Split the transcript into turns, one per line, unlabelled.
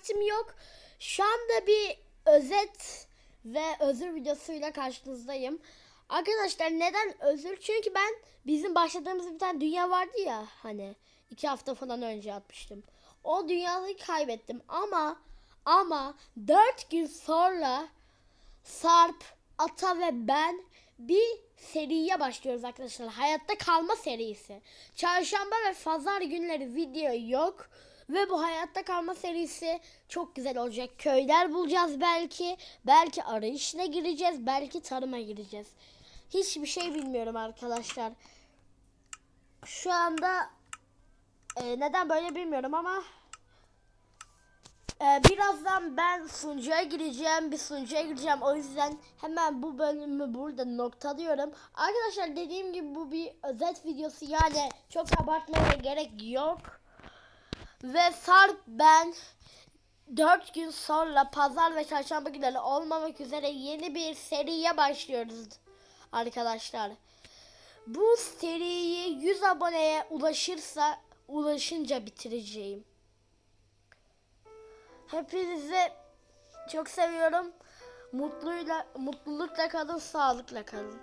vaktim yok. Şu anda bir özet ve özür videosuyla karşınızdayım. Arkadaşlar neden özür? Çünkü ben bizim başladığımız bir tane dünya vardı ya hani iki hafta falan önce atmıştım. O dünyayı kaybettim ama ama dört gün sonra Sarp, Ata ve ben bir seriye başlıyoruz arkadaşlar. Hayatta kalma serisi. Çarşamba ve pazar günleri video yok. Ve bu hayatta kalma serisi çok güzel olacak. Köyler bulacağız belki. Belki arayışına gireceğiz. Belki tarıma gireceğiz. Hiçbir şey bilmiyorum arkadaşlar. Şu anda e, neden böyle bilmiyorum ama ee, birazdan ben sunucuya gireceğim. Bir sunucuya gireceğim. O yüzden hemen bu bölümü burada noktalıyorum. Arkadaşlar dediğim gibi bu bir özet videosu. Yani çok abartmaya gerek yok. Ve Sarp ben 4 gün sonra pazar ve çarşamba günleri olmamak üzere yeni bir seriye başlıyoruz arkadaşlar. Bu seriyi 100 aboneye ulaşırsa ulaşınca bitireceğim. Hepinizi çok seviyorum. Mutluyla, mutlulukla kalın, sağlıkla kalın.